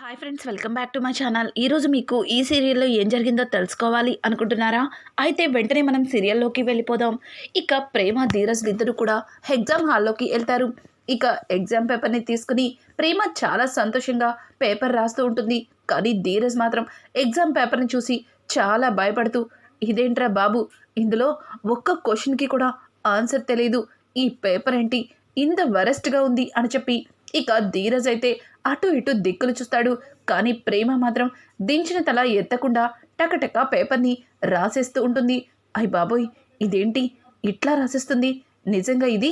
Hi friends welcome back to my channel ఈరోజు మీకు ఈ సీరియల్లో ఏం జరిగిందో తెలుసుకోవాలి అనుకుంటున్నారా? అయితే వెంటనే మనం సీరియల్లోకి వెళ్ళిపోదాం. ఇక ప్రేమ ధీరజ్ ఇద్దరు కూడా ఎగ్జామ్ హాల్లోకి వెళ్తారు. ఇక ఎగ్జామ్ పేపర్ని తీసుకుని ప్రేమ చాలా సంతోషంగా పేపర్ రాస్తూ ఉంటుంది. కానీ ధీరజ్ మాత్రం ఎగ్జామ్ పేపర్ని చూసి చాలా భయపడుతూ ఇదేంట్రా బాబు ఇందులో ఒక్క క్వశ్చన్కి కూడా ఆన్సర్ తెలియదు ఈ పేపర్ ఏంటి? ఇంత వరెస్ట్గా ఉంది అని చెప్పి ఇక ధీరజ్ అయితే అటు ఇటు దిక్కులు చూస్తాడు. కానీ ప్రేమ మాత్రం దించిన తల ఎత్తకుండా టకటక పేపర్ని రాసేస్తూ ఉంటుంది. అయ్ బాబోయ్ ఇదేంటి? ఇట్లా రాసేస్తుంది? నిజంగా ఇది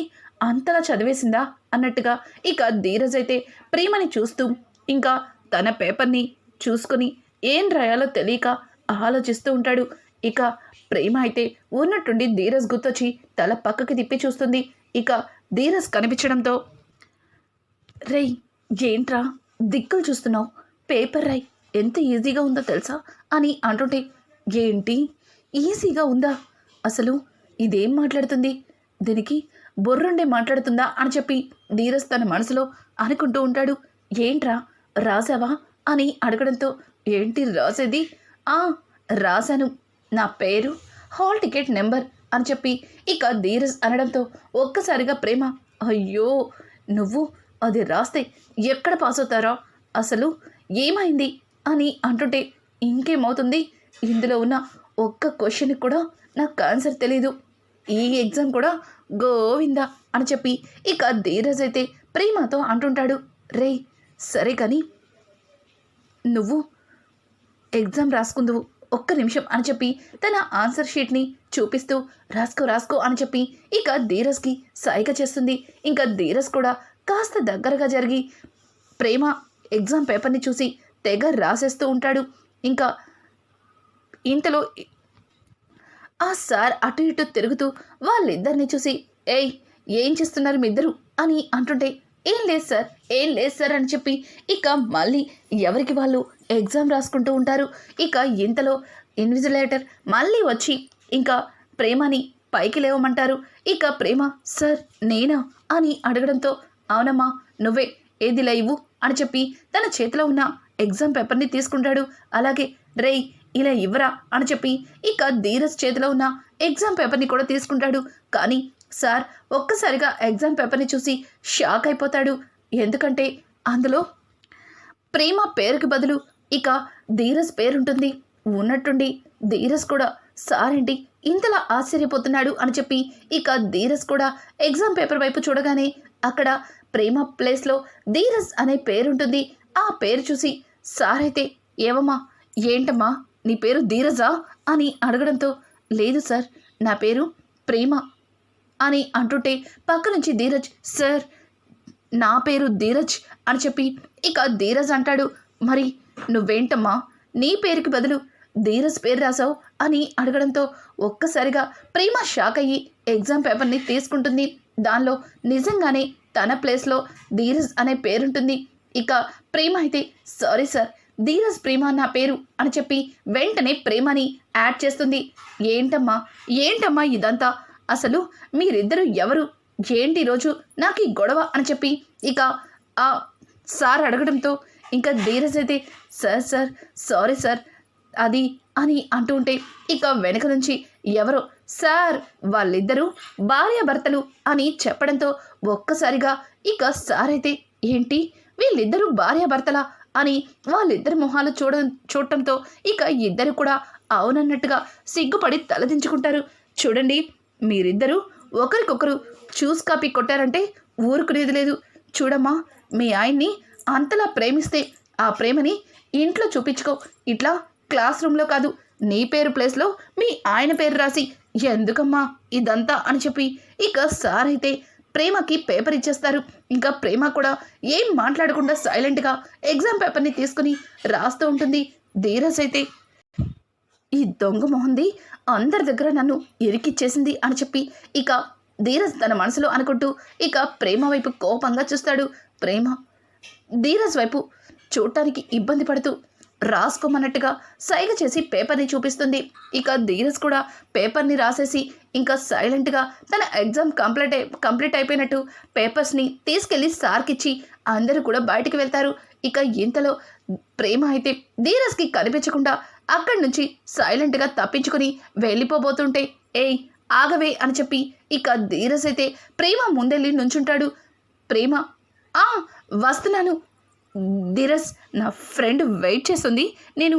అంతలా చదివేసిందా? అన్నట్టుగా ఇక ధీరజ్ అయితే ప్రేమని చూస్తూ ఇంకా తన పేపర్ని చూసుకొని ఏం రాయాలో తెలియక ఆలోచిస్తూ ఉంటాడు. ఇక ప్రేమ అయితే ఉన్నట్టుండి ధీరజ్ గుర్తొచ్చి తల పక్కకి తిప్పి చూస్తుంది. ఇక ధీరజ్ కనిపించడంతో రేయ్ ఏంట్రా? దిక్కులు చూస్తున్నావు. పేపర్ రై ఎంత ఈజీగా ఉందో తెలుసా? అని అంటుంటే ఏంటి? ఈజీగా ఉందా? అసలు ఇదేం మాట్లాడుతుంది? దీనికి బొర్రుండే మాట్లాడుతుందా అని చెప్పి ధీరస్ తన మనసులో అనుకుంటూ ఉంటాడు. ఏంట్రా? రాసావా? అని అడగడంతో ఏంటి రాసేది? ఆ రాశాను. నా పేరు హాల్ టికెట్ నెంబర్ అని చెప్పి ఇక ధీరస్ అనడంతో ఒక్కసారిగా ప్రేమ అయ్యో నువ్వు అది రాస్తే ఎక్కడ పాస్ అవుతారో? అసలు ఏమైంది? అని అంటుంటే ఇంకేమవుతుంది? ఇందులో ఉన్న ఒక్క క్వశ్చన్కి కూడా నాకు ఆన్సర్ తెలీదు. ఈ ఎగ్జామ్ కూడా గోవిందా అని చెప్పి ఇక ధీరజ్ అయితే ప్రేమతో అంటుంటాడు. రే సరే కానీ నువ్వు ఎగ్జామ్ రాసుకుందువు ఒక్క నిమిషం అని చెప్పి తన ఆన్సర్ షీట్ని చూపిస్తూ రాసుకో రాసుకో అని చెప్పి ఇక ధీరజ్కి సాయిగా చేస్తుంది. ఇంకా ధీరజ్ కూడా కాస్త దగ్గరగా జరిగి ప్రేమ ఎగ్జామ్ పేపర్ని చూసి తెగ రాసేస్తూ ఉంటాడు. ఇంకా ఇంతలో ఆ సార్ అటు ఇటు తిరుగుతూ వాళ్ళిద్దరిని చూసి ఏయ్ ఏం చేస్తున్నారు మీ ఇద్దరు అని అంటుంటే ఏం లేదు సార్ ఏం లేదు సార్ అని చెప్పి ఇక మళ్ళీ ఎవరికి వాళ్ళు ఎగ్జామ్ రాసుకుంటూ ఉంటారు. ఇక ఇంతలో ఇన్విజిలేటర్ మళ్ళీ వచ్చి ఇంకా ప్రేమని పైకి లేవమంటారు. ఇక ప్రేమ సార్ నేనా? అని అడగడంతో అవునమ్మా నువ్వే ఏదిలా ఇవ్వు అని చెప్పి తన చేతిలో ఉన్న ఎగ్జామ్ పేపర్ని తీసుకుంటాడు. అలాగే రేయ్ ఇలా ఇవ్వరా అని చెప్పి ఇక ధీరజ్ చేతిలో ఉన్న ఎగ్జామ్ పేపర్ని కూడా తీసుకుంటాడు. కానీ సార్ ఒక్కసారిగా ఎగ్జామ్ పేపర్ని చూసి షాక్ అయిపోతాడు. ఎందుకంటే అందులో ప్రేమ పేరుకి బదులు ఇక ధీరజ్ పేరుంటుంది. ఉన్నట్టుండి ధీరజ్ కూడా సార్ ఏంటి ఇంతలా ఆశ్చర్యపోతున్నాడు? అని చెప్పి ఇక ధీరజ్ కూడా ఎగ్జామ్ పేపర్ వైపు చూడగానే అక్కడ ప్రేమ ప్లేస్లో ధీరజ్ అనే పేరుంటుంది. ఆ పేరు చూసి సార్ అయితే ఏవమ్మా ఏంటమ్మా నీ పేరు ధీరజా? అని అడగడంతో లేదు సార్ నా పేరు ప్రేమ అని అంటుంటే పక్క నుంచి ధీరజ్ సార్ నా పేరు ధీరజ్ అని చెప్పి ఇక ధీరజ్ అంటాడు. మరి నువ్వేంటమ్మా నీ పేరుకి బదులు ధీరజ్ పేరు రాసావు? అని అడగడంతో ఒక్కసారిగా ప్రేమ షాక్ అయ్యి ఎగ్జామ్ పేపర్ని తీసుకుంటుంది. దానిలో నిజంగానే తన ప్లేస్లో ధీరజ్ అనే పేరుంటుంది. ఇక ప్రేమ అయితే సారీ సార్ ధీరజ్ ప్రేమ నా పేరు అని చెప్పి వెంటనే ప్రేమని యాడ్ చేస్తుంది. ఏంటమ్మా ఏంటమ్మా ఇదంతా? అసలు మీరిద్దరూ ఎవరు? ఏంటి ఈరోజు నాకు ఈ గొడవ? అని చెప్పి ఇక ఆ సార్ అడగడంతో ఇంకా ధీరజ్ అయితే సార్ సార్ సారీ సార్ అది అని అంటూ ఉంటే ఇక వెనక నుంచి ఎవరో సార్ వాళ్ళిద్దరూ భార్యాభర్తలు అని చెప్పడంతో ఒక్కసారిగా ఇక సార్ అయితే ఏంటి? వీళ్ళిద్దరూ భార్యాభర్తలా అని వాళ్ళిద్దరి మొహాలు చూడ చూడటంతో ఇక ఇద్దరు కూడా అవునన్నట్టుగా సిగ్గుపడి తలదించుకుంటారు చూడండి మీరిద్దరూ ఒకరికొకరు చూస్ కాపీ కొట్టారంటే ఊరుకునేది లేదు. చూడమ్మా మీ ఆయన్ని అంతలా ప్రేమిస్తే ఆ ప్రేమని ఇంట్లో చూపించుకో. ఇట్లా క్లాస్ రూమ్లో కాదు నీ పేరు ప్లేస్లో మీ ఆయన పేరు రాసి ఎందుకమ్మా ఇదంతా అని చెప్పి ఇక సార్ అయితే ప్రేమకి పేపర్ ఇచ్చేస్తారు. ఇంకా ప్రేమ కూడా ఏం మాట్లాడకుండా సైలెంట్గా ఎగ్జామ్ పేపర్ని తీసుకుని రాస్తూ ఉంటుంది. ధీరజ్ అయితే ఈ దొంగ మొహంది అందరి దగ్గర నన్ను ఇరికిచ్చేసింది అని చెప్పి ఇక ధీరజ్ తన మనసులో అనుకుంటూ ఇక ప్రేమ వైపు కోపంగా చూస్తాడు ప్రేమ. ధీరజ్ వైపు చూడటానికి ఇబ్బంది పడుతూ రాసుకోమన్నట్టుగా సైగ చేసి పేపర్ని చూపిస్తుంది. ఇక ధీరజ్ కూడా పేపర్ని రాసేసి ఇంకా సైలెంట్గా తన ఎగ్జామ్ కంప్లీట్ అయి కంప్లీట్ అయిపోయినట్టు పేపర్స్ని తీసుకెళ్ళి సార్కిచ్చి అందరూ కూడా బయటికి వెళ్తారు. ఇక ఇంతలో ప్రేమ అయితే ధీరజ్కి కనిపించకుండా అక్కడి నుంచి సైలెంట్గా తప్పించుకొని వెళ్ళిపోబోతుంటే ఏయ్ ఆగవే అని చెప్పి ఇక ధీరజ్ అయితే ప్రేమ ముందెళ్ళి నుంచుంటాడు. ప్రేమ ఆ వస్తున్నాను. ధీరజ్ నా ఫ్రెండ్ వెయిట్ చేస్తుంది. నేను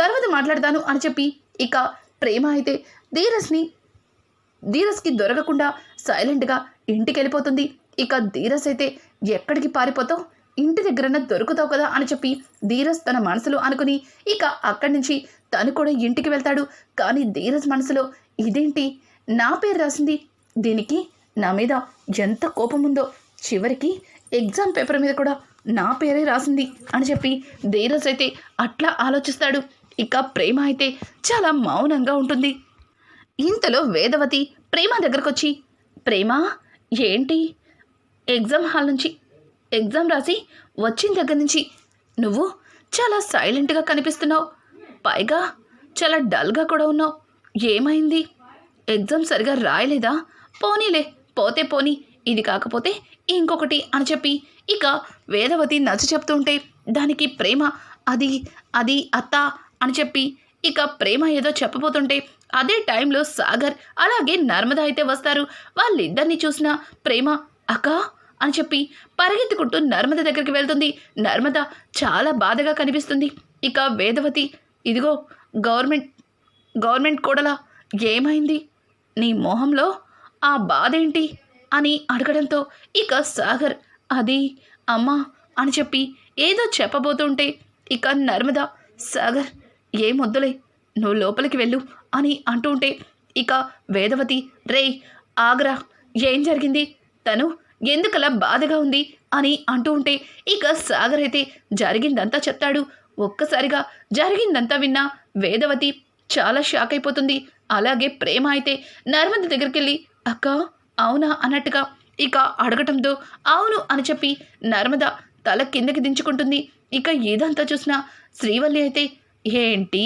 తర్వాత మాట్లాడతాను అని చెప్పి ఇక ప్రేమ అయితే ధీరజ్ని ధీరజ్కి దొరకకుండా సైలెంట్గా ఇంటికి వెళ్ళిపోతుంది. ఇక ధీరజ్ అయితే ఎక్కడికి పారిపోతావు? ఇంటి దగ్గరన్నా దొరుకుతావు కదా అని చెప్పి ధీరజ్ తన మనసులో అనుకుని ఇక అక్కడి నుంచి తను కూడా ఇంటికి వెళ్తాడు. కానీ ధీరజ్ మనసులో ఇదేంటి? నా పేరు రాసింది. దీనికి నా మీద ఎంత కోపం ఉందో చివరికి ఎగ్జామ్ పేపర్ మీద కూడా నా పేరే రాసింది అని చెప్పి ధీరజ్ అయితే అట్లా ఆలోచిస్తాడు. ఇక ప్రేమ అయితే చాలా మౌనంగా ఉంటుంది. ఇంతలో వేదవతి ప్రేమ దగ్గరకు వచ్చి ప్రేమ ఏంటి? ఎగ్జామ్ హాల్ నుంచి ఎగ్జామ్ రాసి వచ్చిన దగ్గర నుంచి నువ్వు చాలా సైలెంట్గా కనిపిస్తున్నావు. పైగా చాలా డల్గా కూడా ఉన్నావు. ఏమైంది? ఎగ్జామ్ సరిగా రాయలేదా? పోనీలే పోతే పోనీ ఇది కాకపోతే ఇంకొకటి అని చెప్పి ఇక వేదవతి నచ్చ చెప్తుంటే దానికి ప్రేమ అది అది అత్త అని చెప్పి ఇక ప్రేమ ఏదో చెప్పబోతుంటే అదే టైంలో సాగర్ అలాగే నర్మద అయితే వస్తారు. వాళ్ళిద్దరిని చూసిన ప్రేమ అక్క అని చెప్పి పరిగెత్తుకుంటూ నర్మద దగ్గరికి వెళ్తుంది. నర్మద చాలా బాధగా కనిపిస్తుంది. ఇక వేదవతి ఇదిగో గవర్నమెంట్ గవర్నమెంట్ కూడలా ఏమైంది? నీ మొహంలో ఆ బాధ ఏంటి అని అడగడంతో ఇక సాగర్ అది అమ్మా అని చెప్పి ఏదో చెప్పబోతుంటే ఇక నర్మద సాగర్ ఏమొద్దులే నువ్వు లోపలికి వెళ్ళు అని అంటుంటే ఇక వేదవతి రే ఆగ్రా ఏం జరిగింది? తను ఎందుకలా బాధగా ఉంది? అని అంటూ ఉంటే ఇక సాగర్ అయితే జరిగిందంతా చెప్తాడు. ఒక్కసారిగా జరిగిందంతా విన్నా వేదవతి చాలా షాక్ అయిపోతుంది. అలాగే ప్రేమ అయితే నర్మద దగ్గరికి వెళ్ళి అక్క అవునా? అన్నట్టుగా ఇక అడగటంతో అవును అని చెప్పి నర్మద తల కిందకి దించుకుంటుంది. ఇక ఏదంతా చూసినా శ్రీవల్లి అయితే ఏంటి?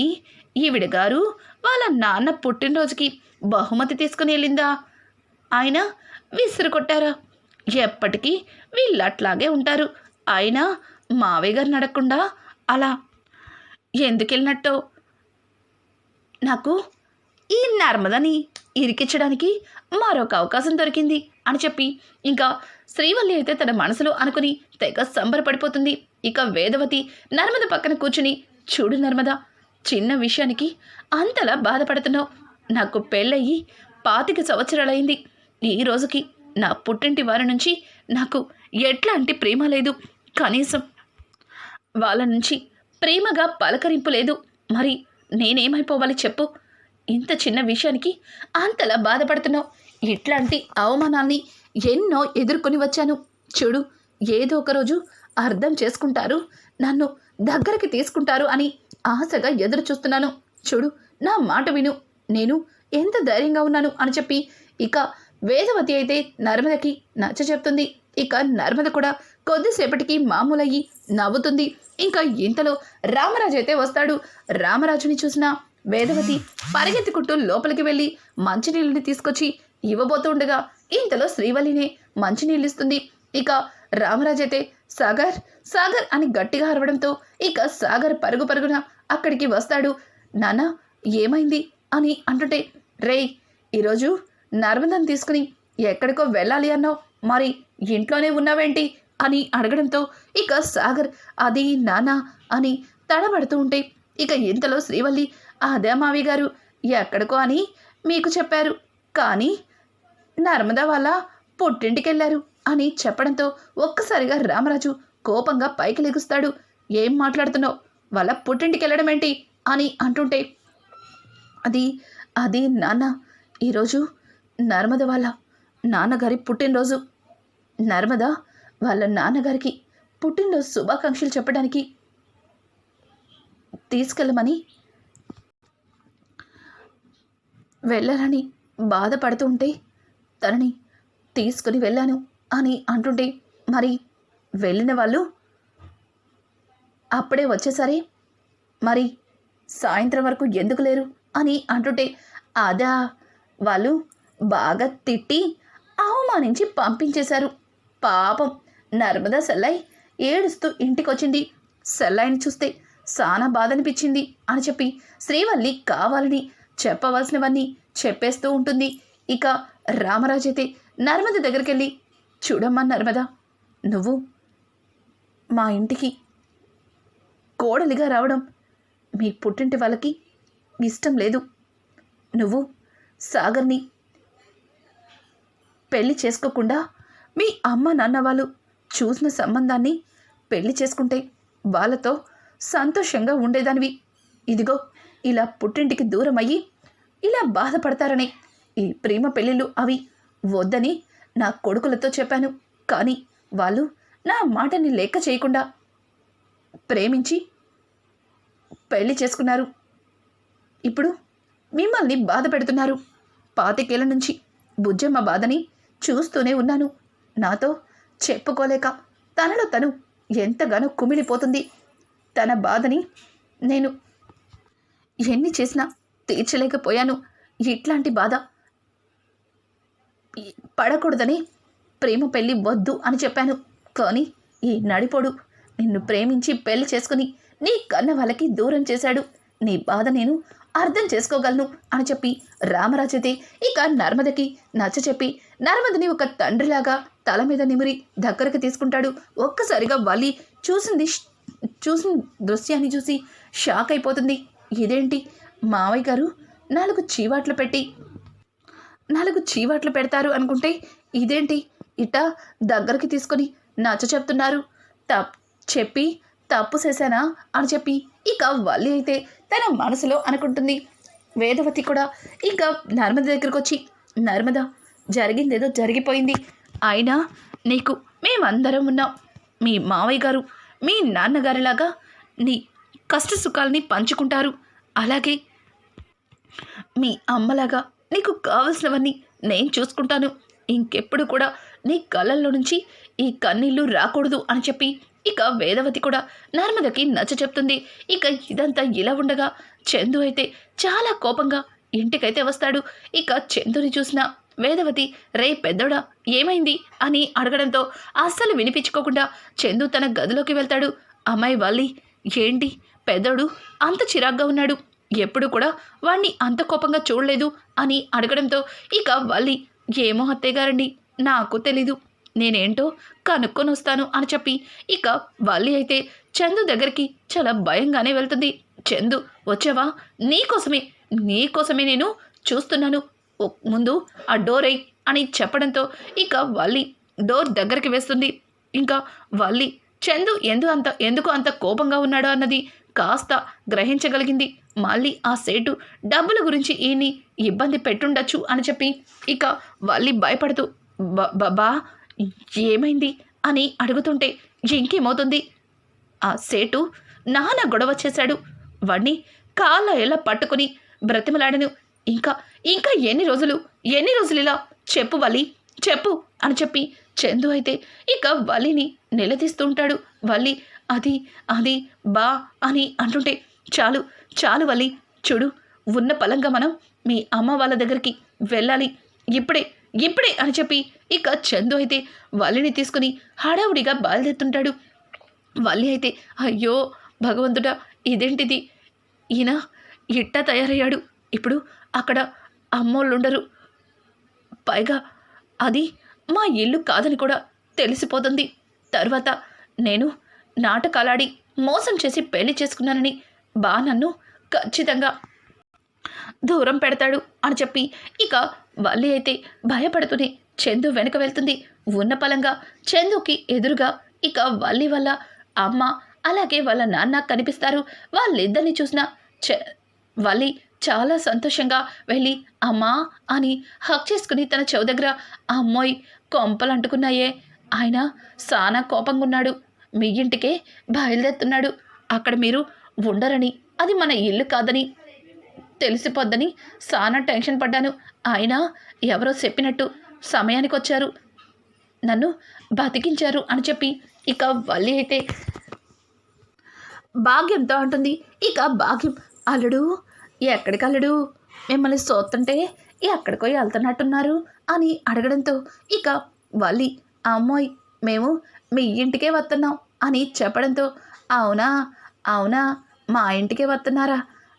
ఈవిడ గారు వాళ్ళ నాన్న పుట్టినరోజుకి బహుమతి తీసుకుని వెళ్ళిందా? ఆయన విసిరు కొట్టారా? ఎప్పటికీ వీళ్ళు అట్లాగే ఉంటారు. అయినా మావయ్య గారు నడకుండా అలా ఎందుకు వెళ్ళినట్టో? నాకు ఈ నర్మదని ఇరికించడానికి మరొక అవకాశం దొరికింది. అని చెప్పి ఇంకా శ్రీవల్లి అయితే తన మనసులో అనుకుని తెగ సంబరపడిపోతుంది. ఇక వేదవతి నర్మద పక్కన కూర్చుని చూడు నర్మద చిన్న విషయానికి అంతలా బాధపడుతున్నావు. నాకు పెళ్ళయి పాతిక సంవత్సరాలైంది. ఈ రోజుకి నా పుట్టింటి వారి నుంచి నాకు ఎట్లాంటి ప్రేమ లేదు. కనీసం వాళ్ళ నుంచి ప్రేమగా పలకరింపు లేదు. మరి నేనేమైపోవాలి చెప్పు. ఇంత చిన్న విషయానికి అంతలా బాధపడుతున్నావు? ఇట్లాంటి అవమానాల్ని ఎన్నో ఎదుర్కొని వచ్చాను. చూడు ఏదో ఒకరోజు అర్థం చేసుకుంటారు నన్ను దగ్గరికి తీసుకుంటారు అని ఆశగా ఎదురు చూస్తున్నాను. చూడు నా మాట విను. నేను ఎంత ధైర్యంగా ఉన్నాను అని చెప్పి ఇక వేదవతి అయితే నర్మదకి నచ్చ చెప్తుంది. ఇక నర్మద కూడా కొద్దిసేపటికి మామూలయ్యి నవ్వుతుంది. ఇంకా ఇంతలో రామరాజు అయితే వస్తాడు. రామరాజుని చూసిన వేదవతి పరిగెత్తుకుంటూ లోపలికి వెళ్ళి మంచినీళ్ళని తీసుకొచ్చి ఇవ్వబోతుండగా ఇంతలో శ్రీవల్లినే మంచినీళ్ళిస్తుంది. ఇక రామరాజైతే అయితే సాగర్ సాగర్ అని గట్టిగా అరవడంతో ఇక సాగర్ పరుగు పరుగున అక్కడికి వస్తాడు. నానా ఏమైంది? అని అంటుంటే రేయ్ ఈరోజు నర్మదని తీసుకుని ఎక్కడికో వెళ్ళాలి అన్నావు. మరి ఇంట్లోనే ఉన్నావేంటి? అని అడగడంతో ఇక సాగర్ అది నానా అని తడబడుతూ ఉంటే ఇక ఇంతలో శ్రీవల్లి అదే మావి గారు ఎక్కడికో అని మీకు చెప్పారు. కానీ నర్మదా వాళ్ళ పుట్టింటికెళ్ళారు అని చెప్పడంతో ఒక్కసారిగా రామరాజు కోపంగా పైకి లెగుస్తాడు. ఏం మాట్లాడుతున్నావు? వాళ్ళ పుట్టింటికి వెళ్ళడం ఏంటి అని అంటుంటే అది అది నాన్న ఈరోజు నర్మద వాళ్ళ నాన్నగారి పుట్టినరోజు. నర్మద వాళ్ళ నాన్నగారికి పుట్టినరోజు శుభాకాంక్షలు చెప్పడానికి తీసుకెళ్ళమని వెళ్ళాలని బాధపడుతూ ఉంటే తనని తీసుకుని వెళ్ళాను అని అంటుంటే మరి వెళ్ళిన వాళ్ళు అప్పుడే వచ్చేసరి మరి సాయంత్రం వరకు ఎందుకు లేరు అని అంటుంటే అదా వాళ్ళు బాగా తిట్టి అవమానించి పంపించేశారు. పాపం నర్మదా సెల్లై ఏడుస్తూ ఇంటికి వచ్చింది చూస్తే సానా బాధ అనిపించింది అని చెప్పి శ్రీవల్లి కావాలని చెప్పవలసినవన్నీ చెప్పేస్తూ ఉంటుంది. ఇక రామరాజు అయితే నర్మద దగ్గరికి వెళ్ళి చూడమ్మా నర్మద నువ్వు మా ఇంటికి కోడలిగా రావడం మీ పుట్టింటి వాళ్ళకి ఇష్టం లేదు. నువ్వు సాగర్ని పెళ్ళి చేసుకోకుండా మీ అమ్మ నాన్న వాళ్ళు చూసిన సంబంధాన్ని పెళ్ళి చేసుకుంటే వాళ్ళతో సంతోషంగా ఉండేదానివి. ఇదిగో ఇలా పుట్టింటికి దూరం అయ్యి ఇలా బాధపడతారని. ఈ ప్రేమ పెళ్ళిళ్ళు అవి వద్దని నా కొడుకులతో చెప్పాను. కానీ వాళ్ళు నా మాటని లెక్క చేయకుండా ప్రేమించి పెళ్ళి చేసుకున్నారు. ఇప్పుడు మిమ్మల్ని బాధ పెడుతున్నారు. పాతికేళ్ళ నుంచి బుజ్జమ్మ బాధని చూస్తూనే ఉన్నాను. నాతో చెప్పుకోలేక తనలో తను ఎంతగానో కుమిలిపోతుంది. తన బాధని నేను ఎన్ని చేసినా తీర్చలేకపోయాను. ఇట్లాంటి బాధ. పడకూడదని ప్రేమ పెళ్ళి వద్దు అని చెప్పాను. కానీ ఈ నడిపోడు నిన్ను ప్రేమించి పెళ్ళి చేసుకుని నీ కన్న వాళ్ళకి దూరం చేశాడు. నీ బాధ నేను అర్థం చేసుకోగలను అని చెప్పి రామరాజైతే ఇక నర్మదకి నచ్చ చెప్పి నర్మదని ఒక తండ్రిలాగా తల మీద నిమిరి దగ్గరకు తీసుకుంటాడు. ఒక్కసారిగా వలి చూసింది చూసిన దృశ్యాన్ని చూసి షాక్ అయిపోతుంది. ఇదేంటి? మావయ్య గారు నాలుగు చీవాట్లు పెట్టి నాలుగు చీవాట్లు పెడతారు అనుకుంటే ఇదేంటి? ఇట దగ్గరికి తీసుకొని నచ్చ చెప్తున్నారు. తప్ చెప్పి తప్పు చేశానా అని చెప్పి ఇక వల్లి అయితే తన మనసులో అనుకుంటుంది. వేదవతి కూడా ఇంకా నర్మద దగ్గరకు వచ్చి నర్మద జరిగిందేదో జరిగిపోయింది. అయినా నీకు మేమందరం ఉన్నాం. మీ మావయ్య గారు మీ నాన్నగారిలాగా నీ కష్ట సుఖాలని పంచుకుంటారు. అలాగే మీ అమ్మలాగా నీకు కావలసినవన్నీ నేను చూసుకుంటాను. ఇంకెప్పుడు కూడా నీ కళ్ళల్లో నుంచి ఈ కన్నీళ్ళు రాకూడదు అని చెప్పి ఇక వేదవతి కూడా నర్మదకి నచ్చ చెప్తుంది. ఇక ఇదంతా ఇలా ఉండగా చందు అయితే చాలా కోపంగా ఇంటికైతే వస్తాడు. ఇక చందుని చూసిన వేదవతి రే పెద్దోడా ఏమైంది? అని అడగడంతో అస్సలు వినిపించుకోకుండా చందు తన గదిలోకి వెళ్తాడు. అమ్మాయి వాళ్ళి ఏంటి? పెద్దోడు? అంత చిరాగ్గా ఉన్నాడు. ఎప్పుడు కూడా వాణ్ణి అంత కోపంగా చూడలేదు అని అడగడంతో ఇక వల్లి ఏమో అత్తయ్యగారండి నాకు తెలీదు. నేనేంటో కనుక్కొని వస్తాను అని చెప్పి ఇక వల్లి అయితే చందు దగ్గరికి చాలా భయంగానే వెళ్తుంది. చందు వచ్చావా? నీకోసమే నీకోసమే నేను చూస్తున్నాను. ముందు ఆ డోర్ ఎయ్ అని చెప్పడంతో ఇక వల్లి డోర్ దగ్గరికి వేస్తుంది. ఇంకా వల్లి చందు ఎందు అంత ఎందుకు అంత కోపంగా ఉన్నాడో అన్నది కాస్త గ్రహించగలిగింది. మళ్ళీ ఆ సేటు డబ్బుల గురించి ఈయన్ని ఇబ్బంది పెట్టుండొచ్చు అని చెప్పి ఇక వల్లి భయపడుతూ "బ- బాబా ఏమైంది? అని అడుగుతుంటే ఇంకేమవుతుంది? ఆ సేటు నాన్న గొడవ చేశాడు. వాణ్ణి కాళ్ళ ఎలా పట్టుకుని బ్రతిమలాడను. ఇంకా ఇంకా ఎన్ని రోజులు ఎన్ని రోజులు ఇలా చెప్పు వలి చెప్పు అని చెప్పి చందు అయితే ఇక వలిని నిలదీస్తుంటాడు. వల్లి అది అది బా అని అంటుంటే చాలు చాలు వల్లి. చూడు ఉన్న పలంగా మనం మీ అమ్మ వాళ్ళ దగ్గరికి వెళ్ళాలి. ఇప్పుడే ఇప్పుడే అని చెప్పి ఇక చందు అయితే వల్లిని తీసుకుని హడావుడిగా బయలుదేరుతుంటాడు. వల్లి అయితే అయ్యో భగవంతుడా ఇదేంటిది? ఈయన ఇట్ట తయారయ్యాడు. ఇప్పుడు అక్కడ అమ్మోళ్ళు ఉండరు పైగా అది మా ఇల్లు కాదని కూడా తెలిసిపోతుంది. తర్వాత నేను నాటకాలాడి మోసం చేసి పెళ్ళి చేసుకున్నానని బా నన్ను ఖచ్చితంగా దూరం పెడతాడు అని చెప్పి ఇక వల్లి అయితే భయపడుతూనే చందు వెనక వెళ్తుంది. ఉన్న పలంగా చందుకి ఎదురుగా ఇక వల్లి వల్ల అమ్మ అలాగే వాళ్ళ నాన్న కనిపిస్తారు. వాళ్ళిద్దరిని చూసిన చ వల్లి చాలా సంతోషంగా వెళ్ళి అమ్మా అని హక్ చేసుకుని తన చెవు దగ్గర అమ్మోయ్ కొంపలు అంటుకున్నాయే. ఆయన సానా కోపంగా ఉన్నాడు మీ ఇంటికే బయలుదేరుతున్నాడు. అక్కడ మీరు ఉండరని. అది మన ఇల్లు కాదని తెలిసిపోద్దని సానా టెన్షన్ పడ్డాను. ఆయన ఎవరో చెప్పినట్టు సమయానికి వచ్చారు నన్ను బతికించారు అని చెప్పి ఇక వల్లి అయితే భాగ్యంతో అంటుంది. ఇక భాగ్యం అల్లుడు ఎక్కడికి అల్లుడు? మిమ్మల్ని చూస్తుంటే ఎక్కడికో వెళ్తున్నట్టున్నారు అని అడగడంతో ఇక వల్లి అమ్మోయ్ మేము మీ ఇంటికే వస్తున్నాం అని చెప్పడంతో అవునా అవునా మా ఇంటికే వస్తున్నారా?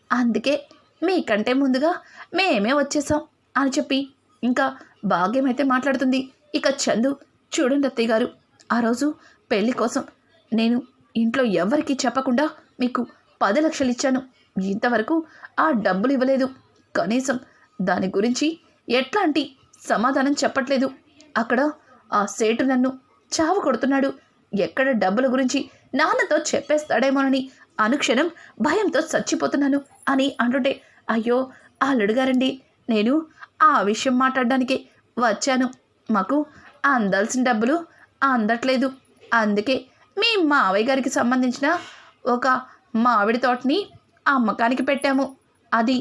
అందుకే మీకంటే ముందుగా మేమే వచ్చేసాం అని చెప్పి ఇంకా భాగ్యమైతే మాట్లాడుతుంది. ఇక చందు చూడండి అత్తయ్య గారు ఆ రోజు పెళ్ళి కోసం నేను ఇంట్లో ఎవరికీ చెప్పకుండా మీకు పది లక్షలు ఇచ్చాను. ఇంతవరకు ఆ డబ్బులు ఇవ్వలేదు. కనీసం దాని గురించి ఎట్లాంటి సమాధానం చెప్పట్లేదు. అక్కడ ఆ సేటు నన్ను చావు కొడుతున్నాడు. ఎక్కడ డబ్బుల గురించి నాన్నతో చెప్పేస్తాడేమోనని అనుక్షణం భయంతో చచ్చిపోతున్నాను అని అంటుంటే అయ్యో అల్లుడు గారండి నేను ఆ విషయం మాట్లాడడానికి వచ్చాను. మాకు అందాల్సిన డబ్బులు అందట్లేదు. అందుకే మీ మావయ్య గారికి సంబంధించిన ఒక మామిడి తోటని అమ్మకానికి పెట్టాము. అది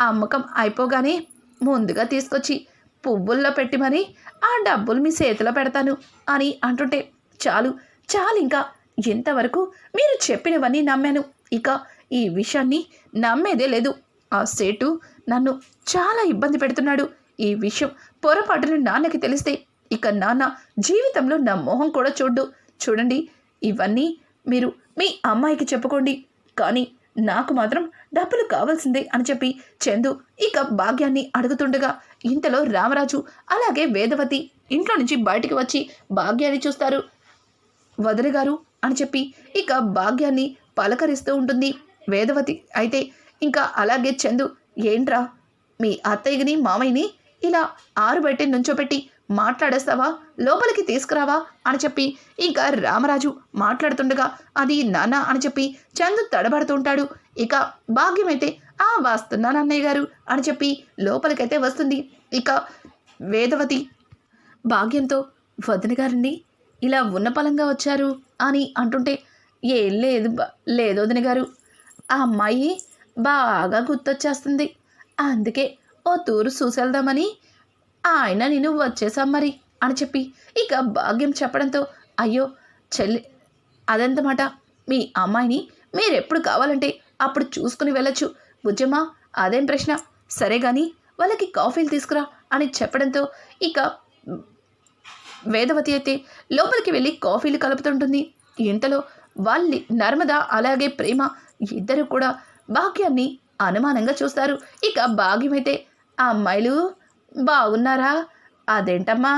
అమ్మకం అయిపోగానే ముందుగా తీసుకొచ్చి పువ్వుల్లో పెట్టి మరి ఆ డబ్బులు మీ చేతిలో పెడతాను అని అంటుంటే చాలు చాలు ఇంకా. ఇంతవరకు మీరు చెప్పినవన్నీ నమ్మాను. ఇక ఈ విషయాన్ని నమ్మేదే లేదు. ఆ సేటు నన్ను చాలా ఇబ్బంది పెడుతున్నాడు. ఈ విషయం పొరపాటున నాన్నకి తెలిస్తే ఇక నాన్న జీవితంలో నా మొహం కూడా చూడ్డు. చూడండి ఇవన్నీ మీరు మీ అమ్మాయికి చెప్పుకోండి. కానీ నాకు మాత్రం డబ్బులు కావాల్సిందే అని చెప్పి చందు ఇక భాగ్యాన్ని అడుగుతుండగా ఇంతలో రామరాజు అలాగే వేదవతి ఇంట్లో నుంచి బయటికి వచ్చి భాగ్యాన్ని చూస్తారు. వదిలి గారు అని చెప్పి ఇక భాగ్యాన్ని పలకరిస్తూ ఉంటుంది. వేదవతి అయితే ఇంకా అలాగే చందు ఏంట్రా మీ అత్తయ్యని మామయ్యని ఇలా ఆరుబయట నుంచోబెట్టి మాట్లాడేస్తావా? లోపలికి తీసుకురావా? అని చెప్పి ఇంకా రామరాజు మాట్లాడుతుండగా అది నానా అని చెప్పి చందు తడబడుతుంటాడు. ఇక భాగ్యమైతే ఆ వస్తున్నాను అన్నయ్య గారు అని చెప్పి లోపలికైతే వస్తుంది. ఇక వేదవతి భాగ్యంతో వదిన గారండి ఇలా ఉన్నపలంగా వచ్చారు అని అంటుంటే ఏం లేదు లేదు వదిన గారు. ఆ అమ్మాయి బాగా గుర్తొచ్చేస్తుంది. అందుకే ఓ తూరు చూసేద్దామని ఆయన నేను వచ్చేసాం మరి అని చెప్పి ఇక భాగ్యం చెప్పడంతో అయ్యో చెల్లి అదెంతమాట మీ అమ్మాయిని మీరెప్పుడు కావాలంటే అప్పుడు చూసుకుని వెళ్ళొచ్చు. బుజ్జమ్మా అదేం ప్రశ్న? సరే కానీ వాళ్ళకి కాఫీలు తీసుకురా అని చెప్పడంతో ఇక వేదవతి అయితే లోపలికి వెళ్ళి కాఫీలు కలుపుతుంటుంది. ఇంతలో వాళ్ళి నర్మద అలాగే ప్రేమ ఇద్దరు కూడా భాగ్యాన్ని అనుమానంగా చూస్తారు. ఇక భాగ్యమైతే ఆ అమ్మాయిలు బాగున్నారా? అదేంటమ్మా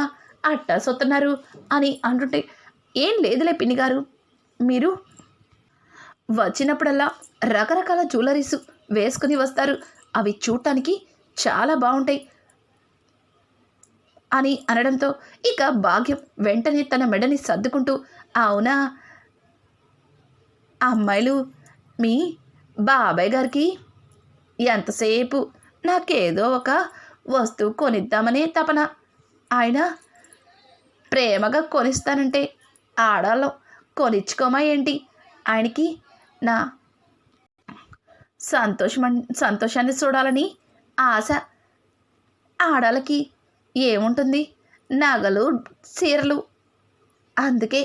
అట్టా సొత్తున్నారు అని అంటుంటే ఏం లేదులే పిన్ని గారు. మీరు? వచ్చినప్పుడల్లా రకరకాల జ్యువెలరీస్ వేసుకుని వస్తారు. అవి చూడటానికి చాలా బాగుంటాయి అని అనడంతో ఇక భాగ్యం వెంటనే తన మెడని సర్దుకుంటూ అవునా? ఆ అమ్మాయిలు మీ బాబాయ్ గారికి ఎంతసేపు నాకేదో ఒక వస్తువు కొనిద్దామనే తపన. ఆయన ప్రేమగా కొనిస్తానంటే ఆడాలో కొనిచ్చుకోమా ఏంటి? ఆయనకి నా సంతోషం సంతోషాన్ని చూడాలని ఆశ. ఆడాలకి ఏముంటుంది? నగలు చీరలు. అందుకే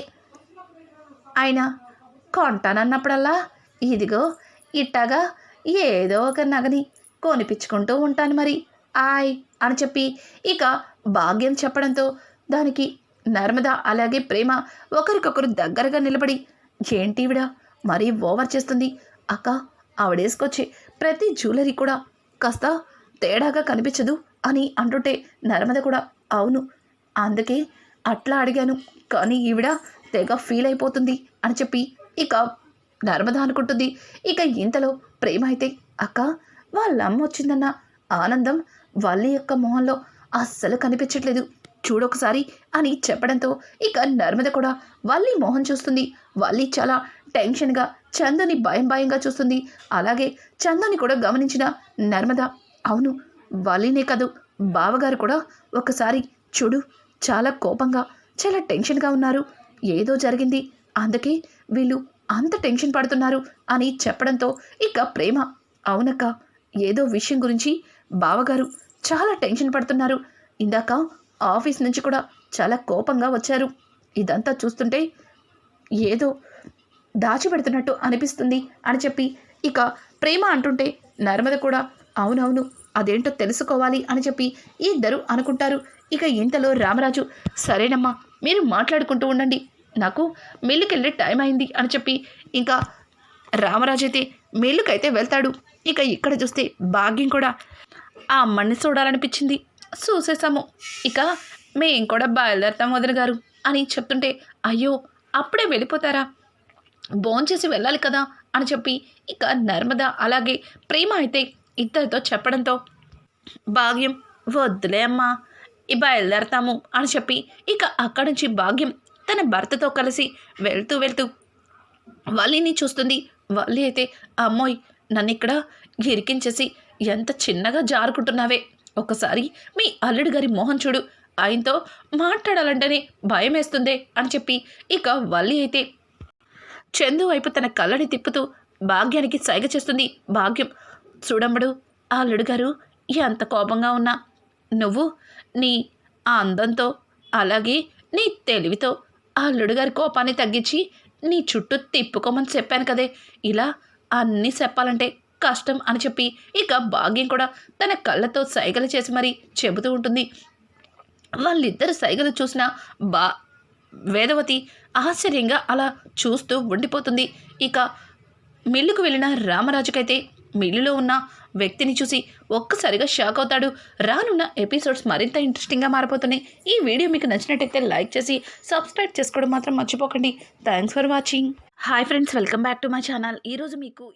ఆయన కొంటానన్నప్పుడల్లా ఇదిగో ఇట్టాగా ఏదో ఒక నగని కొనిపించుకుంటూ ఉంటాను మరి. ఆయ్ అని చెప్పి ఇక భాగ్యం చెప్పడంతో దానికి నర్మద అలాగే ప్రేమ ఒకరికొకరు దగ్గరగా నిలబడి ఏంటివిడ మరీ ఓవర్ చేస్తుంది. అక్క ఆవిడేసుకొచ్చే ప్రతి జ్యువెలరీ కూడా కాస్త తేడాగా కనిపించదు అని అంటుంటే నర్మద కూడా అవును అందుకే అట్లా అడిగాను. కానీ ఈవిడ తెగ ఫీల్ అయిపోతుంది అని చెప్పి ఇక నర్మద అనుకుంటుంది. ఇక ఇంతలో ప్రేమ అయితే అక్క వాళ్ళమ్మ వచ్చిందన్న ఆనందం వాళ్ళ యొక్క మొహంలో అస్సలు కనిపించట్లేదు. చూడొకసారి అని చెప్పడంతో ఇక నర్మద కూడా వల్లి మొహం చూస్తుంది. వల్లి చాలా టెన్షన్గా చందుని భయం భయంగా చూస్తుంది. అలాగే చందుని కూడా గమనించిన నర్మద అవును వల్లినే కాదు బావగారు కూడా ఒకసారి చూడు చాలా కోపంగా చాలా టెన్షన్గా ఉన్నారు. ఏదో జరిగింది అందుకే వీళ్ళు అంత టెన్షన్ పడుతున్నారు అని చెప్పడంతో ఇక ప్రేమ అవునక్క ఏదో విషయం గురించి బావగారు చాలా టెన్షన్ పడుతున్నారు. ఇందాక ఆఫీస్ నుంచి కూడా చాలా కోపంగా వచ్చారు. ఇదంతా చూస్తుంటే ఏదో దాచిపెడుతున్నట్టు అనిపిస్తుంది అని చెప్పి ఇక ప్రేమ అంటుంటే నర్మద కూడా అవునవును అదేంటో తెలుసుకోవాలి అని చెప్పి ఇద్దరు అనుకుంటారు. ఇక ఇంతలో రామరాజు సరేనమ్మా మీరు మాట్లాడుకుంటూ ఉండండి. నాకు మిల్లుకి వెళ్ళే టైం అయింది అని చెప్పి ఇంకా రామరాజు అయితే మిల్లుకైతే వెళ్తాడు. ఇక ఇక్కడ చూస్తే భాగ్యం కూడా ఆ అమ్మని చూడాలనిపించింది. చూసేసాము ఇక మేం కూడా బయలుదేరతాం వదిన గారు అని చెప్తుంటే అయ్యో అప్పుడే వెళ్ళిపోతారా? భోంచేసి వెళ్ళాలి కదా అని చెప్పి ఇక నర్మద అలాగే ప్రేమ అయితే ఇద్దరితో చెప్పడంతో భాగ్యం వద్దులే అమ్మా ఈ బయలుదేరతాము అని చెప్పి ఇక అక్కడి నుంచి భాగ్యం తన భర్తతో కలిసి వెళ్తూ వెళ్తూ వల్లిని చూస్తుంది. వల్లి అయితే అమ్మోయ్ నన్ను ఇక్కడ ఇరికించేసి ఎంత చిన్నగా జారుకుంటున్నావే? ఒకసారి మీ అల్లుడి గారి మోహన్ చూడు. ఆయనతో మాట్లాడాలంటేనే భయం వేస్తుందే అని చెప్పి ఇక వల్లి అయితే చందు వైపు తన కళ్ళని తిప్పుతూ భాగ్యానికి సైగ చేస్తుంది. భాగ్యం చూడమ్మడు ఆ అల్లుడు గారు ఎంత కోపంగా ఉన్నా నువ్వు నీ ఆ అందంతో అలాగే నీ తెలివితో ఆ అల్లుడు గారి కోపాన్ని తగ్గించి నీ చుట్టూ తిప్పుకోమని చెప్పాను కదే. ఇలా అన్నీ చెప్పాలంటే కష్టం అని చెప్పి ఇక భాగ్యం కూడా తన కళ్ళతో సైగలు చేసి మరీ చెబుతూ ఉంటుంది. వాళ్ళిద్దరు సైగలు చూసిన బా వేదవతి ఆశ్చర్యంగా అలా చూస్తూ ఉండిపోతుంది. ఇక మిల్లుకు వెళ్ళిన రామరాజుకైతే మిల్లులో ఉన్న వ్యక్తిని చూసి ఒక్కసారిగా షాక్ అవుతాడు. రానున్న ఎపిసోడ్స్ మరింత ఇంట్రెస్టింగ్గా మారిపోతున్నాయి. ఈ వీడియో మీకు నచ్చినట్టయితే లైక్ చేసి సబ్స్క్రైబ్ చేసుకోవడం మాత్రం మర్చిపోకండి. Thanks for watching. Hi friends welcome back to my channel. ఈరోజు మీకు